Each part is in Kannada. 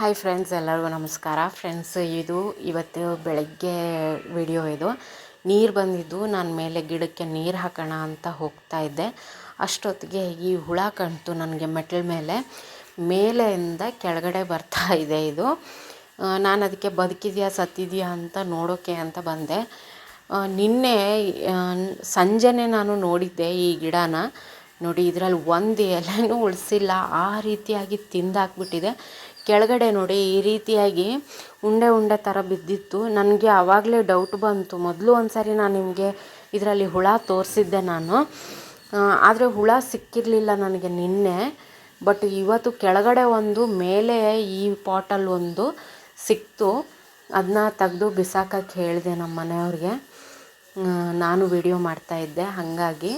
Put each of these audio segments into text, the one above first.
ಹಾಯ್ ಫ್ರೆಂಡ್ಸ್ ಎಲ್ಲರಿಗೂ ನಮಸ್ಕಾರ. ಫ್ರೆಂಡ್ಸ್ ಇದು ಇವತ್ತು ಬೆಳಗ್ಗೆ ವಿಡಿಯೋ ಇದು. ನೀರು ಬಂದಿದ್ದು, ನಾನು ಮೇಲೆ ಗಿಡಕ್ಕೆ ನೀರು ಹಾಕೋಣ ಅಂತ ಹೋಗ್ತಾ ಇದ್ದೆ. ಅಷ್ಟೊತ್ತಿಗೆ ಈ ಹುಳ ಕಾಣ್ತು ನನಗೆ ಮೆಟ್ಲ ಮೇಲೆ, ಮೇಲೆಯಿಂದ ಕೆಳಗಡೆ ಬರ್ತಾ ಇದೆ ಇದು. ನಾನು ಅದಕ್ಕೆ ಬದುಕಿದೆಯಾ, ಸತ್ತಿದೆಯಾ ಅಂತ ನೋಡೋಕೆ ಅಂತ ಬಂದೆ. ನಿನ್ನೆ ಸಂಜೆನೆ ನಾನು ನೋಡಿದ್ದೆ ಈ ಗಿಡನ. ನೋಡಿ, ಇದರಲ್ಲಿ ಒಂದು ಎಲೆನೂ ಉಳಿಸಿಲ್ಲ. ಆ ರೀತಿಯಾಗಿ ತಿಂದಾಕ್ಬಿಟ್ಟಿದೆ. ಕೆಳಗಡೆ ನೋಡಿ ಈ ರೀತಿಯಾಗಿ ಉಂಡೆ ಉಂಡೆ ಥರ ಬಿದ್ದಿತ್ತು. ನನಗೆ ಆವಾಗಲೇ ಡೌಟ್ ಬಂತು. ಮೊದಲು ಒಂದು ಸಾರಿ ನಾನು ನಿಮಗೆ ಇದರಲ್ಲಿ ಹುಳ ತೋರಿಸಿದ್ದೆ ನಾನು. ಆದರೆ ಹುಳ ಸಿಕ್ಕಿರಲಿಲ್ಲ ನನಗೆ ನಿನ್ನೆ. ಬಟ್ ಇವತ್ತು ಕೆಳಗಡೆ ಒಂದು, ಮೇಲೆ ಈ ಪಾಟಲ್ಲಿ ಒಂದು ಸಿಕ್ತು. ಅದನ್ನ ತೆಗೆದು ಬಿಸಾಕಕ್ಕೆ ಹೇಳಿದೆ ನಮ್ಮ ಮನೆಯವ್ರಿಗೆ. ನಾನು ವಿಡಿಯೋ ಮಾಡ್ತಾಯಿದ್ದೆ ಹಾಗಾಗಿ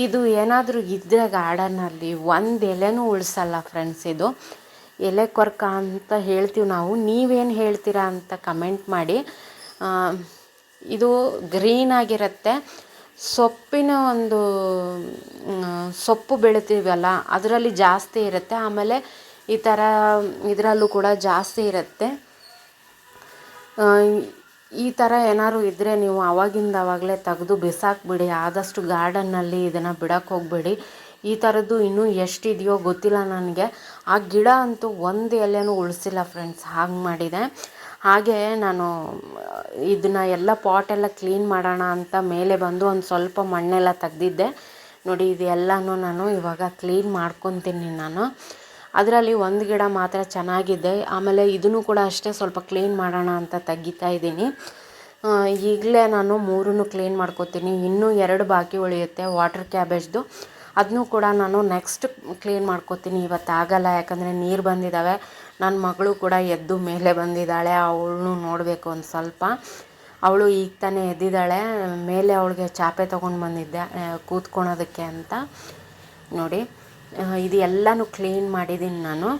ಇದು ಏನಾದರೂ ಇದ್ದರೆ ಗಾರ್ಡನ್ನಲ್ಲಿ ಒಂದು ಎಲೆನೂ ಉಳಿಸಲ್ಲ ಫ್ರೆಂಡ್ಸ್ ಇದು. ಎಲೆ ಕೊರ್ಕ ಅಂತ ಹೇಳ್ತೀವಿ ನಾವು. ನೀವೇನು ಹೇಳ್ತೀರಾ ಅಂತ ಕಮೆಂಟ್ ಮಾಡಿ. ಇದು ಗ್ರೀನ್ ಆಗಿರುತ್ತೆ. ಸೊಪ್ಪಿನ ಒಂದು ಸೊಪ್ಪು ಬೆಳಿತೀವಲ್ಲ, ಅದರಲ್ಲಿ ಜಾಸ್ತಿ ಇರುತ್ತೆ. ಆಮೇಲೆ ಈ ಥರ ಇದರಲ್ಲೂ ಕೂಡ ಜಾಸ್ತಿ ಇರುತ್ತೆ. ಈ ಥರ ಏನಾದ್ರು ಇದ್ದರೆ ನೀವು ಆವಾಗಿಂದ ಆವಾಗಲೇ ತೆಗೆದು ಬಿಸಾಕ್ಬಿಡಿ. ಆದಷ್ಟು ಗಾರ್ಡನ್ನಲ್ಲಿ ಇದನ್ನು ಬಿಡೋಕ್ಕೆ ಹೋಗಬೇಡಿ. ಈ ಥರದ್ದು ಇನ್ನೂ ಎಷ್ಟಿದೆಯೋ ಗೊತ್ತಿಲ್ಲ ನನಗೆ. ಆ ಗಿಡ ಅಂತೂ ಒಂದು ಎಲೆನೂ ಉಳಿಸಿಲ್ಲ ಫ್ರೆಂಡ್ಸ್ ಹಾಗೆ ಮಾಡಿದೆ. ಹಾಗೆ ನಾನು, ಇದನ್ನು ಎಲ್ಲ ಪಾಟೆಲ್ಲ ಕ್ಲೀನ್ ಮಾಡೋಣ ಅಂತ ಮೇಲೆ ಬಂದು ಒಂದು ಸ್ವಲ್ಪ ಮಣ್ಣೆಲ್ಲ ತೆಗ್ದಿದ್ದೆ. ನೋಡಿ, ಇದೆಲ್ಲನೂ ನಾನು ಇವಾಗ ಕ್ಲೀನ್ ಮಾಡ್ಕೊತೀನಿ ನಾನು. ಅದರಲ್ಲಿ ಒಂದು ಗಿಡ ಮಾತ್ರ ಚೆನ್ನಾಗಿದೆ. ಆಮೇಲೆ ಇದನ್ನು ಕೂಡ ಅಷ್ಟೇ ಸ್ವಲ್ಪ ಕ್ಲೀನ್ ಮಾಡೋಣ ಅಂತ ತೆಗಿತಾ ಇದ್ದೀನಿ. ಈಗಲೇ ನಾನು ಮೂರನ್ನು ಕ್ಲೀನ್ ಮಾಡ್ಕೋತೀನಿ. ಇನ್ನೂ ಎರಡು ಬಾಕಿ ಉಳಿಯುತ್ತೆ ವಾಟರ್ ಕ್ಯಾಬೇಜ್ದು ಅದನ್ನೂ ಕೂಡ ನಾನು ನೆಕ್ಸ್ಟ್ ಕ್ಲೀನ್ ಮಾಡ್ಕೊತೀನಿ. ಇವತ್ತು ಆಗಲ್ಲ, ಯಾಕಂದರೆ ನೀರು ಬಂದಿದ್ದಾವೆ ನನ್ನ ಮಗಳು ಕೂಡ ಎದ್ದು ಮೇಲೆ ಬಂದಿದ್ದಾಳೆ ಅವಳನ್ನು ನೋಡಬೇಕು ಒಂದು ಸ್ವಲ್ಪ. ಅವಳು ಈಗ ತಾನೇ ಎದ್ದಿದ್ದಾಳೆ ಮೇಲೆ ಅವಳಿಗೆ ಚಾಪೆ ತೊಗೊಂಡು ಬಂದಿದ್ದೆ ಕೂತ್ಕೊಳೋದಕ್ಕೆ ಅಂತ. ನೋಡಿ ಇದು ಎಲ್ಲನೂ ಕ್ಲೀನ್ ಮಾಡಿದ್ದೀನಿ ನಾನು.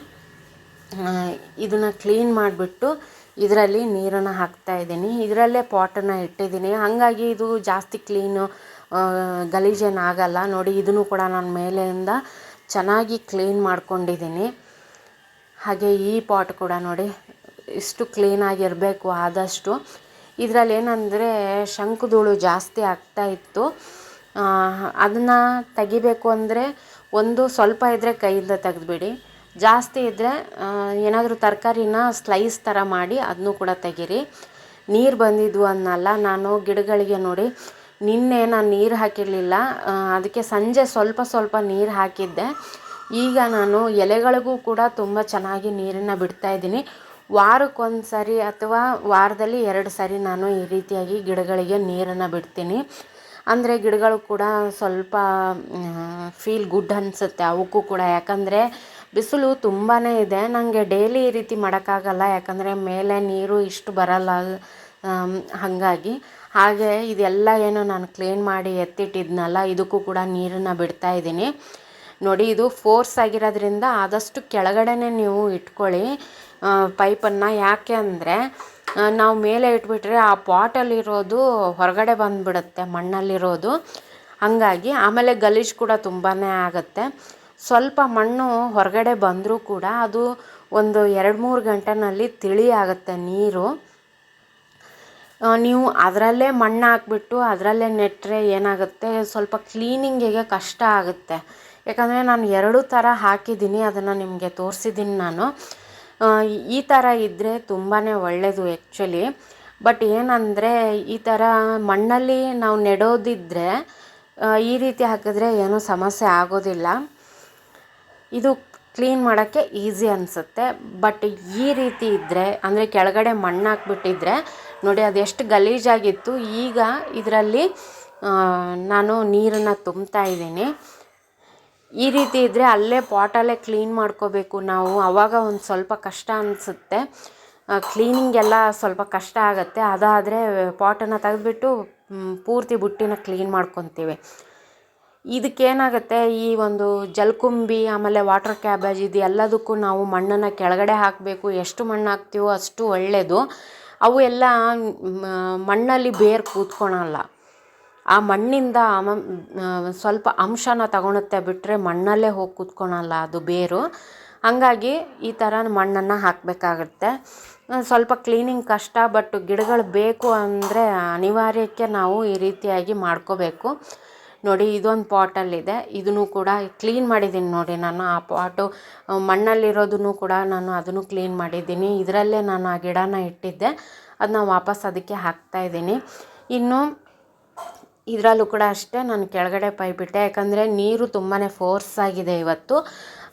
ಇದನ್ನು ಕ್ಲೀನ್ ಮಾಡಿಬಿಟ್ಟು ಇದರಲ್ಲಿ ನೀರನ್ನು ಹಾಕ್ತಾ ಇದ್ದೀನಿ ಇದರಲ್ಲೇ ಪಾಟನ್ನು ಇಟ್ಟಿದ್ದೀನಿ ಹಾಗಾಗಿ ಇದು ಜಾಸ್ತಿ ಕ್ಲೀನು ಗಲೀಜೇನು ಆಗಲ್ಲ. ನೋಡಿ, ಇದನ್ನು ಕೂಡ ನಾನು ಮೇಲೆಯಿಂದ ಚೆನ್ನಾಗಿ ಕ್ಲೀನ್ ಮಾಡ್ಕೊಂಡಿದ್ದೀನಿ. ಹಾಗೆ ಈ ಪಾಟ್ ಕೂಡ ನೋಡಿ, ಇಷ್ಟು ಕ್ಲೀನಾಗಿರಬೇಕು ಆದಷ್ಟು. ಇದರಲ್ಲಿ ಏನಂದರೆ ಶಂಕುಧೂಳು ಜಾಸ್ತಿ ಆಗ್ತಾ ಇತ್ತು. ಅದನ್ನು ತೆಗಿಬೇಕು ಅಂದರೆ ಒಂದು ಸ್ವಲ್ಪ ಇದ್ದರೆ ಕೈಯಿಂದ ತೆಗೆದುಬಿಡಿ. ಜಾಸ್ತಿ ಇದ್ದರೆ ಏನಾದರೂ ತರಕಾರಿನ ಸ್ಲೈಸ್ ಥರ ಮಾಡಿ ಅದನ್ನೂ ಕೂಡ ತೆಗೀರಿ. ನೀರು ಬಂದಿದ್ವು ಅನ್ನಲ್ಲ. ನಾನು ಗಿಡಗಳಿಗೆ ನೋಡಿ ನಿನ್ನೆ ನಾನು ನೀರು ಹಾಕಿರಲಿಲ್ಲ. ಅದಕ್ಕೆ ಸಂಜೆ ಸ್ವಲ್ಪ ಸ್ವಲ್ಪ ನೀರು ಹಾಕಿದ್ದೆ. ಈಗ ನಾನು ಎಲೆಗಳಿಗೂ ಕೂಡ ತುಂಬ ಚೆನ್ನಾಗಿ ನೀರನ್ನು ಬಿಡ್ತಾ ಇದ್ದೀನಿ. ವಾರಕ್ಕೊಂದು ಸರಿ ಅಥವಾ ವಾರದಲ್ಲಿ ಎರಡು ಸರಿ ನಾನು ಈ ರೀತಿಯಾಗಿ ಗಿಡಗಳಿಗೆ ನೀರನ್ನು ಬಿಡ್ತೀನಿ. ಅಂದರೆ ಗಿಡಗಳು ಕೂಡ ಸ್ವಲ್ಪ ಫೀಲ್ ಗುಡ್ ಅನಿಸುತ್ತೆ ಅವಕ್ಕೂ ಕೂಡ. ಯಾಕಂದರೆ ಬಿಸಿಲು ತುಂಬಾ ಇದೆ. ನನಗೆ ಡೈಲಿ ಈ ರೀತಿ ಮಾಡೋಕ್ಕಾಗಲ್ಲ. ಯಾಕಂದರೆ ಮೇಲೆ ನೀರು ಇಷ್ಟು ಬರಲ್ಲ ಹಾಗಾಗಿ. ಹಾಗೆ ಇದೆಲ್ಲ ಏನು ನಾನು ಕ್ಲೀನ್ ಮಾಡಿ ಎತ್ತಿಟ್ಟಿದ್ನಲ್ಲ, ಇದಕ್ಕೂ ಕೂಡ ನೀರನ್ನು ಬಿಡ್ತಾ ಇದ್ದೀನಿ. ನೋಡಿ, ಇದು ಫೋರ್ಸ್ ಆಗಿರೋದ್ರಿಂದ ಆದಷ್ಟು ಕೆಳಗಡೆನೇ ನೀವು ಇಟ್ಕೊಳ್ಳಿ ಪೈಪನ್ನು ಯಾಕೆ ಅಂದರೆ ನಾವು ಮೇಲೆ ಇಟ್ಬಿಟ್ರೆ ಆ ಪಾಟಲ್ಲಿರೋದು ಹೊರಗಡೆ ಬಂದುಬಿಡುತ್ತೆ ಮಣ್ಣಲ್ಲಿರೋದು ಹಾಗಾಗಿ ಆಮೇಲೆ ಗಲೀಜು ಕೂಡ ತುಂಬಾ ಆಗುತ್ತೆ. ಸ್ವಲ್ಪ ಮಣ್ಣು ಹೊರಗಡೆ ಬಂದರೂ ಕೂಡ ಅದು ಒಂದು ಎರಡು ಮೂರು ಗಂಟೆನಲ್ಲಿ ತಿಳಿ ಆಗುತ್ತೆ ನೀರು. ನೀವು ಅದರಲ್ಲೇ ಮಣ್ಣು ಹಾಕ್ಬಿಟ್ಟು ಅದರಲ್ಲೇ ನೆಟ್ಟರೆ ಏನಾಗುತ್ತೆ? ಸ್ವಲ್ಪ ಕ್ಲೀನಿಂಗಿಗೆ ಕಷ್ಟ ಆಗುತ್ತೆ. ಯಾಕಂದರೆ ನಾನು ಎರಡು ಥರ ಹಾಕಿದ್ದೀನಿ, ಅದನ್ನು ನಿಮಗೆ ತೋರಿಸಿದ್ದೀನಿ ನಾನು. ಈ ಥರ ಇದ್ದರೆ ತುಂಬಾ ಒಳ್ಳೆಯದು ಆ್ಯಕ್ಚುಲಿ ಬಟ್ ಏನಂದರೆ, ಈ ಥರ ಮಣ್ಣಲ್ಲಿ ನಾವು ನೆಡೋದಿದ್ದರೆ ಈ ರೀತಿ ಹಾಕಿದ್ರೆ ಏನೂ ಸಮಸ್ಯೆ ಆಗೋದಿಲ್ಲ. ಇದು ಕ್ಲೀನ್ ಮಾಡೋಕ್ಕೆ ಈಸಿ ಅನಿಸುತ್ತೆ. ಬಟ್ ಈ ರೀತಿ ಇದ್ದರೆ ಅಂದರೆ ಕೆಳಗಡೆ ಮಣ್ಣು ಹಾಕ್ಬಿಟ್ಟಿದ್ರೆ ನೋಡಿ ಅದೆಷ್ಟು ಗಲೀಜಾಗಿತ್ತು. ಈಗ ಇದರಲ್ಲಿ ನಾನು ನೀರನ್ನು ತುಂಬ್ತಾ ಇದ್ದೀನಿ. ಈ ರೀತಿ ಇದ್ದರೆ ಅಲ್ಲೇ ಪಾಟಲ್ಲೇ ಕ್ಲೀನ್ ಮಾಡ್ಕೋಬೇಕು ನಾವು. ಆವಾಗ ಒಂದು ಸ್ವಲ್ಪ ಕಷ್ಟ ಅನಿಸುತ್ತೆ. ಕ್ಲೀನಿಂಗ್ ಎಲ್ಲ ಸ್ವಲ್ಪ ಕಷ್ಟ ಆಗುತ್ತೆ. ಅದಾದರೆ ಪಾಟನ್ನು ತೆಗೆದ್ಬಿಟ್ಟು ಪೂರ್ತಿ ಬುಟ್ಟಿನ ಕ್ಲೀನ್ ಮಾಡ್ಕೊತೀವಿ. ಇದಕ್ಕೇನಾಗುತ್ತೆ, ಈ ಒಂದು ಜಲ್ಕುಂಬಿ, ಆಮೇಲೆ ವಾಟರ್ ಕ್ಯಾಬೇಜ್ ಇದು ಎಲ್ಲದಕ್ಕೂ ನಾವು ಮಣ್ಣನ್ನು ಕೆಳಗಡೆ ಹಾಕಬೇಕು. ಎಷ್ಟು ಮಣ್ಣು ಹಾಕ್ತೀವೋ ಅಷ್ಟು ಒಳ್ಳೆಯದು ಅವು ಎಲ್ಲ ಮಣ್ಣಲ್ಲಿ ಬೇರು ಕೂತ್ಕೊಳಲ್ಲ. ಆ ಮಣ್ಣಿಂದ ಸ್ವಲ್ಪ ಅಂಶನ ತಗೊಳುತ್ತೆ ಬಿಟ್ಟರೆ ಮಣ್ಣಲ್ಲೇ ಹೋಗಿ ಕೂತ್ಕೊಳಲ್ಲ ಅದು ಬೇರು. ಹಾಗಾಗಿ ಈ ಥರ ಮಣ್ಣನ್ನು ಹಾಕಬೇಕಾಗುತ್ತೆ. ಸ್ವಲ್ಪ ಕ್ಲೀನಿಂಗ್ ಕಷ್ಟ, ಬಟ್ ಗಿಡಗಳು ಬೇಕು ಅಂದರೆ ಅನಿವಾರ್ಯಕ್ಕೆ ನಾವು ಈ ರೀತಿಯಾಗಿ ಮಾಡ್ಕೋಬೇಕು. ನೋಡಿ, ಇದೊಂದು ಪಾಟಲ್ಲಿದೆ ಇದನ್ನು ಕೂಡ ಕ್ಲೀನ್ ಮಾಡಿದ್ದೀನಿ ನೋಡಿ ನಾನು. ಆ ಪಾಟು ಮಣ್ಣಲ್ಲಿರೋದನ್ನು ಕೂಡ ನಾನು ಅದನ್ನು ಕ್ಲೀನ್ ಮಾಡಿದ್ದೀನಿ. ಇದರಲ್ಲೇ ನಾನು ಆ ಗಿಡನ ಇಟ್ಟಿದ್ದೆ. ಅದನ್ನ ವಾಪಸ್ ಅದಕ್ಕೆ ಹಾಕ್ತಾಯಿದ್ದೀನಿ ಇನ್ನು ಇದರಲ್ಲೂ ಕೂಡ ಅಷ್ಟೇ ನಾನು ಕೆಳಗಡೆ ಪೈಬಿಟ್ಟೆ. ಬಿಟ್ಟೆ ಯಾಕಂದರೆ ನೀರು ತುಂಬಾ ಫೋರ್ಸ್ ಆಗಿದೆ ಇವತ್ತು.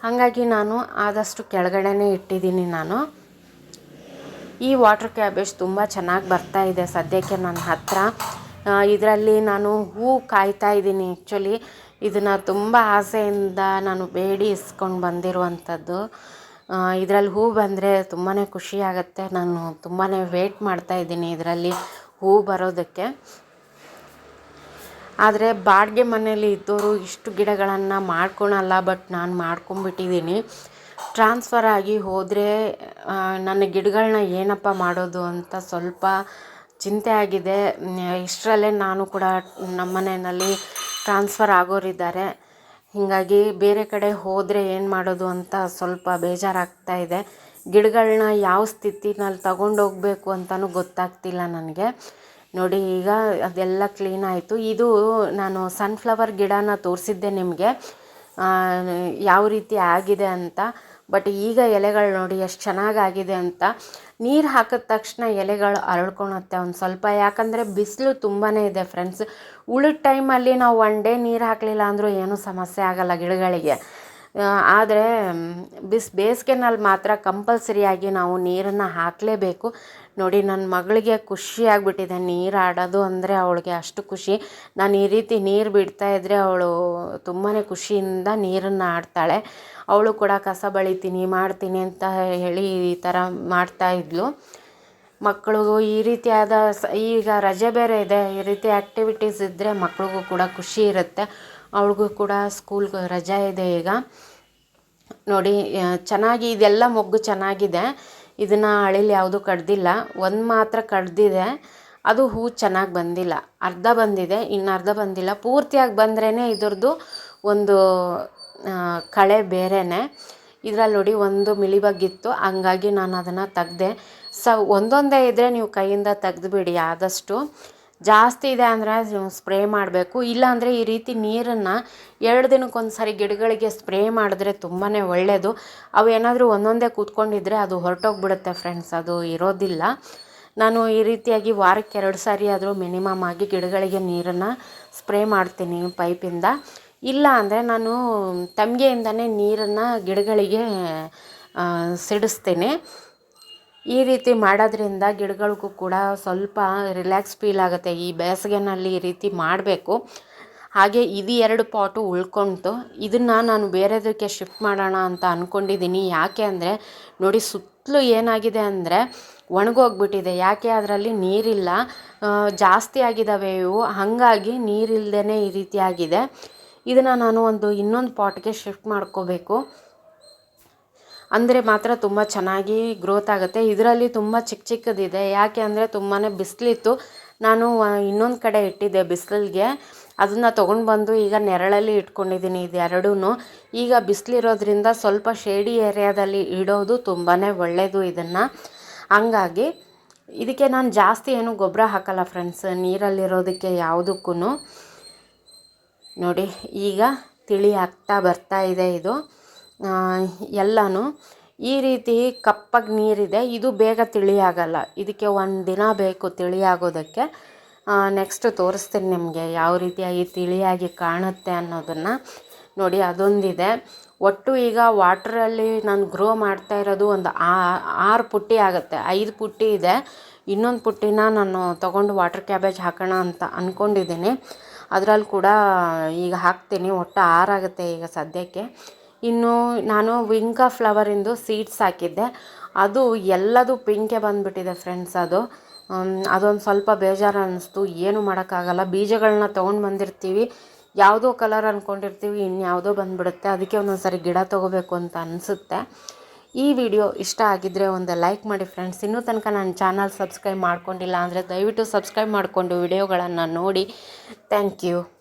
ಹಾಗಾಗಿ ನಾನು ಆದಷ್ಟು ಕೆಳಗಡೆನೇ ಇಟ್ಟಿದ್ದೀನಿ ನಾನು. ಈ ವಾಟರ್ ಕ್ಯಾಬೇಜ್ ತುಂಬ ಚೆನ್ನಾಗಿ ಬರ್ತಾ ಇದೆ ಸದ್ಯಕ್ಕೆ ನನ್ನ ಹತ್ರ. ಇದರಲ್ಲಿ ನಾನು ಹೂ ಕಾಯ್ತಾ ಇದ್ದೀನಿ ಆ್ಯಕ್ಚುಲಿ ಇದನ್ನು ತುಂಬ ಆಸೆಯಿಂದ ನಾನು ಬೇಡಿ ಇಸ್ಕೊಂಡು ಬಂದಿರುವಂಥದ್ದು. ಇದರಲ್ಲಿ ಹೂ ಬಂದರೆ ತುಂಬಾ ಖುಷಿಯಾಗತ್ತೆ ನಾನು ತುಂಬಾ ವೇಟ್ ಮಾಡ್ತಾ ಇದ್ದೀನಿ ಇದರಲ್ಲಿ ಹೂ ಬರೋದಕ್ಕೆ. ಆದರೆ ಬಾಡಿಗೆ ಮನೇಲಿ ಇದ್ದವರು ಇಷ್ಟು ಗಿಡಗಳನ್ನು ಮಾಡ್ಕೊಳಲ್ಲ ಬಟ್ ನಾನು ಮಾಡ್ಕೊಂಬಿಟ್ಟಿದ್ದೀನಿ ಟ್ರಾನ್ಸ್ಫರ್ ಆಗಿ ಹೋದರೆ ನನ್ನ ಗಿಡಗಳನ್ನ ಏನಪ್ಪ ಮಾಡೋದು ಅಂತ ಸ್ವಲ್ಪ ಚಿಂತೆ ಆಗಿದೆ. ಇಷ್ಟರಲ್ಲೇ ನಾನು ಕೂಡ ನಮ್ಮ ಮನೆಯಲ್ಲಿ ಟ್ರಾನ್ಸ್ಫರ್ ಆಗೋರಿದ್ದಾರೆ. ಹೀಗಾಗಿ ಬೇರೆ ಕಡೆ ಹೋದರೆ ಏನು ಮಾಡೋದು ಅಂತ ಸ್ವಲ್ಪ ಬೇಜಾರಾಗ್ತಾ ಇದೆ. ಗಿಡಗಳನ್ನ ಯಾವ ಸ್ಥಿತಿನಲ್ಲಿ ತಗೊಂಡೋಗ್ಬೇಕು ಅಂತಲೂ ಗೊತ್ತಾಗ್ತಿಲ್ಲ ನನಗೆ. ನೋಡಿ, ಈಗ ಅದೆಲ್ಲ ಕ್ಲೀನ್ ಆಯಿತು. ಇದು ನಾನು ಸನ್ಫ್ಲವರ್ ಗಿಡನ ತೋರಿಸಿದ್ದೆ ನಿಮಗೆ. ಯಾವ ರೀತಿ ಆಗಿದೆ ಅಂತ. ಬಟ್ ಈಗ ಎಲೆಗಳು ನೋಡಿ ಎಷ್ಟು ಚೆನ್ನಾಗಾಗಿದೆ ಅಂತ. ನೀರು ಹಾಕಿದ ತಕ್ಷಣ ಎಲೆಗಳು ಅರಳ್ಕೊಳತ್ತೆ ಒಂದು ಸ್ವಲ್ಪ. ಯಾಕಂದರೆ ಬಿಸಿಲು ತುಂಬಾ ಇದೆ ಫ್ರೆಂಡ್ಸ್ ಉಳಿದ ಟೈಮಲ್ಲಿ ನಾವು ಒನ್ ಡೇ ನೀರು ಹಾಕಲಿಲ್ಲ ಅಂದರೂ ಏನೂ ಸಮಸ್ಯೆ ಆಗೋಲ್ಲ ಗಿಡಗಳಿಗೆ. ಆದರೆ ಬಿಸ್, ಬೇಸಿಗೆನಲ್ಲಿ ಮಾತ್ರ ಕಂಪಲ್ಸರಿಯಾಗಿ ನಾವು ನೀರನ್ನು ಹಾಕಲೇಬೇಕು. ನೋಡಿ ನನ್ನ ಮಗಳಿಗೆ ಖುಷಿ ಆಗಿಬಿಟ್ಟಿದೆ. ನೀರು ಆಡೋದು ಅಂದರೆ ಅವಳಿಗೆ ಅಷ್ಟು ಖುಷಿ. ನಾನು ಈ ರೀತಿ ನೀರು ಬಿಡ್ತಾ ಇದ್ದರೆ ಅವಳು ತುಂಬಾ ಖುಷಿಯಿಂದ ನೀರನ್ನು ಆಡ್ತಾಳೆ. ಅವಳು ಕೂಡ ಕಸ ಬಳಿತೀನಿ, ಮಾಡ್ತೀನಿ ಅಂತ ಹೇಳಿ ಈ ಥರ ಮಾಡ್ತಾಯಿದ್ಲು ಮಕ್ಕಳಿಗೂ ಈ ರೀತಿಯಾದ ಸ, ಈಗ ರಜೆ ಬೇರೆ ಇದೆ. ಈ ರೀತಿ ಆ್ಯಕ್ಟಿವಿಟೀಸ್ ಇದ್ದರೆ ಮಕ್ಕಳಿಗೂ ಕೂಡ ಖುಷಿ ಇರುತ್ತೆ. ಅವಳಿಗೂ ಕೂಡ ಸ್ಕೂಲ್ಗೆ ರಜೆ ಇದೆ ಈಗ. ನೋಡಿ ಚೆನ್ನಾಗಿ, ಇದೆಲ್ಲ ಮೊಗ್ಗು ಚೆನ್ನಾಗಿದೆ. ಇದನ್ನು ಅಳಿಲಿ ಯಾವುದೂ ಕಡ್ದಿಲ್ಲ. ಒಂದು ಮಾತ್ರ ಕಡ್ದಿದೆ. ಅದು ಹೂ ಚೆನ್ನಾಗಿ ಬಂದಿಲ್ಲ. ಅರ್ಧ ಬಂದಿದೆ, ಇನ್ನು ಅರ್ಧ ಬಂದಿಲ್ಲ. ಪೂರ್ತಿಯಾಗಿ ಬಂದ್ರೇ ಇದ್ರದ್ದು ಒಂದು ಕಳೆ ಬೇರೆನೇ. ಇದ್ರಲ್ಲಿ ನೋಡಿ ಒಂದು ಮಿಲಿಬಗ್ಗಿತ್ತು. ಹಂಗಾಗಿ ನಾನು ಅದನ್ನು ತೆಗ್ದೆ. ಸ, ಒಂದೊಂದೇ ಇದ್ದರೆ ನೀವು ಕೈಯಿಂದ ತೆಗೆದುಬಿಡಿ ಆದಷ್ಟು. ಜಾಸ್ತಿ ಇದೆ ಅಂದರೆ ಸ್ಪ್ರೇ ಮಾಡಬೇಕು. ಇಲ್ಲಾಂದರೆ ಈ ರೀತಿ ನೀರನ್ನು ಎರಡು ದಿನಕ್ಕೊಂದು ಸಾರಿ ಗಿಡಗಳಿಗೆ ಸ್ಪ್ರೇ ಮಾಡಿದ್ರೆ ತುಂಬಾ ಒಳ್ಳೆಯದು ಅವು ಏನಾದರೂ ಒಂದೊಂದೇ ಕೂತ್ಕೊಂಡಿದ್ರೆ ಅದು ಹೊರಟೋಗ್ಬಿಡುತ್ತೆ ಫ್ರೆಂಡ್ಸ್, ಅದು ಇರೋದಿಲ್ಲ. ನಾನು ಈ ರೀತಿಯಾಗಿ ವಾರಕ್ಕೆ ಎರಡು ಸಾರಿ ಆದರೂ ಮಿನಿಮಮ್ ಆಗಿ ಗಿಡಗಳಿಗೆ ನೀರನ್ನು ಸ್ಪ್ರೇ ಮಾಡ್ತೀನಿ ಪೈಪಿಂದ. ಇಲ್ಲ ಅಂದರೆ ನಾನು ತಮಗೆಯಿಂದನೇ ನೀರನ್ನು ಗಿಡಗಳಿಗೆ ಸಿಡಿಸ್ತೇನೆ. ಈ ರೀತಿ ಮಾಡೋದ್ರಿಂದ ಗಿಡಗಳಿಗೂ ಕೂಡ ಸ್ವಲ್ಪ ರಿಲ್ಯಾಕ್ಸ್ ಫೀಲ್ ಆಗುತ್ತೆ. ಈ ಬೇಸಿಗೆನಲ್ಲಿ ಈ ರೀತಿ ಮಾಡಬೇಕು. ಹಾಗೆ ಇದು ಎರಡು ಪಾಟು ಉಳ್ಕೊಳ್ತು ಇದನ್ನು ನಾನು ಬೇರೆದಕ್ಕೆ ಶಿಫ್ಟ್ ಮಾಡೋಣ ಅಂತ ಅಂದ್ಕೊಂಡಿದ್ದೀನಿ ಯಾಕೆ ಅಂದರೆ, ನೋಡಿ ಸುತ್ತಲೂ ಏನಾಗಿದೆ ಅಂದರೆ ಒಣಗೋಗ್ಬಿಟ್ಟಿದೆ. ಯಾಕೆ ಅದರಲ್ಲಿ ನೀರಿಲ್ಲ? ಜಾಸ್ತಿ ಆಗಿದ್ದಾವೆ ಇವು. ಹಾಗಾಗಿ ನೀರಿಲ್ಲದೇ ಈ ರೀತಿ ಆಗಿದೆ. ಇದನ್ನು ನಾನು ಒಂದು ಇನ್ನೊಂದು ಪಾಟ್ಗೆ ಶಿಫ್ಟ್ ಮಾಡ್ಕೋಬೇಕು. ಅಂದರೆ ಮಾತ್ರ ತುಂಬ ಚೆನ್ನಾಗಿ ಗ್ರೋತ್ ಆಗುತ್ತೆ. ಇದರಲ್ಲಿ ತುಂಬ ಚಿಕ್ಕ ಚಿಕ್ಕದಿದೆ. ಯಾಕೆ ಅಂದರೆ ತುಂಬಾ ಬಿಸಿಲಿತ್ತು. ನಾನು ಇನ್ನೊಂದು ಕಡೆ ಇಟ್ಟಿದ್ದೆ ಬಿಸಿಲಿಗೆ ಅದನ್ನು ತೊಗೊಂಡು ಬಂದು ಈಗ ನೆರಳಲ್ಲಿ ಇಟ್ಕೊಂಡಿದ್ದೀನಿ ಇದೆರಡೂ ಈಗ ಬಿಸಿಲಿರೋದ್ರಿಂದ ಸ್ವಲ್ಪ ಶೇಡಿ ಏರಿಯಾದಲ್ಲಿ ಇಡೋದು ತುಂಬಾ ಒಳ್ಳೆಯದು ಇದನ್ನು. ಹಂಗಾಗಿ, ಇದಕ್ಕೆ ನಾನು ಜಾಸ್ತಿ ಏನು ಗೊಬ್ಬರ ಹಾಕಲ್ಲ ಫ್ರೆಂಡ್ಸ್ ನೀರಲ್ಲಿರೋದಕ್ಕೆ ಯಾವುದಕ್ಕೂ ನೋಡಿ, ಈಗ ತಿಳಿ ಆಗ್ತಾ ಬರ್ತಾ ಇದೆ ಇದು. ಎಲ್ಲನೂ. ಈ ರೀತಿ ಕಪ್ಪಗೆ ನೀರಿದೆ. ಇದು ಬೇಗ ತಿಳಿಯಾಗಲ್ಲ. ಇದಕ್ಕೆ ಒಂದು ದಿನ ಬೇಕು ತಿಳಿಯಾಗೋದಕ್ಕೆ. ನೆಕ್ಸ್ಟ್ ತೋರಿಸ್ತೀನಿ ನಿಮಗೆ ಯಾವ ರೀತಿಯಾಗಿ ತಿಳಿಯಾಗಿ ಕಾಣುತ್ತೆ ಅನ್ನೋದನ್ನು. ನೋಡಿ, ಅದೊಂದಿದೆ. ಒಟ್ಟು ಈಗ ವಾಟ್ರಲ್ಲಿ ನಾನು ಗ್ರೋ ಮಾಡ್ತಾ ಇರೋದು ಒಂದು ಆರು ಪುಟ್ಟಿ ಆಗುತ್ತೆ. ಐದು ಪುಟ್ಟಿ ಇದೆ. ಇನ್ನೊಂದು ಪುಟ್ಟಿನ ನಾನು ತೊಗೊಂಡು ವಾಟರ್ ಕ್ಯಾಬೇಜ್ ಹಾಕೋಣ ಅಂತ ಅಂದ್ಕೊಂಡಿದ್ದೀನಿ ಅದರಲ್ಲಿ ಕೂಡ ಈಗ ಹಾಕ್ತೀನಿ. ಒಟ್ಟು ಆರಾಗುತ್ತೆ ಈಗ ಸದ್ಯಕ್ಕೆ. ಇನ್ನು ನಾನು ವಿಂಕ ಫ್ಲವರಿಂದು ಸೀಡ್ಸ್ ಹಾಕಿದ್ದೆ. ಅದು ಎಲ್ಲದು ಪಿಂಕೆ ಬಂದುಬಿಟ್ಟಿದೆ ಫ್ರೆಂಡ್ಸ್ ಅದು. ಅದೊಂದು ಸ್ವಲ್ಪ ಬೇಜಾರು ಅನ್ನಿಸ್ತು ಏನು ಮಾಡೋಕ್ಕಾಗಲ್ಲ. ಬೀಜಗಳನ್ನ ತೊಗೊಂಡು ಬಂದಿರ್ತೀವಿ. ಯಾವುದೋ ಕಲರ್ ಅಂದ್ಕೊಂಡಿರ್ತೀವಿ ಇನ್ಯಾವುದೋ ಬಂದುಬಿಡುತ್ತೆ. ಅದಕ್ಕೆ ಒಂದೊಂದು ಸಾರಿ ಗಿಡ ತೊಗೋಬೇಕು ಅಂತ ಅನಿಸುತ್ತೆ. ಈ ವಿಡಿಯೋ ಇಷ್ಟ ಆಗಿದ್ದರೆ ಒಂದು ಲೈಕ್ ಮಾಡಿ ಫ್ರೆಂಡ್ಸ್ ಇನ್ನೂ ತನಕ ನನ್ನ ಚಾನಲ್ ಸಬ್ಸ್ಕ್ರೈಬ್ ಮಾಡ್ಕೊಂಡಿಲ್ಲ ಅಂದರೆ ದಯವಿಟ್ಟು ಸಬ್ಸ್ಕ್ರೈಬ್ ಮಾಡಿಕೊಂಡು ವಿಡಿಯೋಗಳನ್ನು ನೋಡಿ. Thank you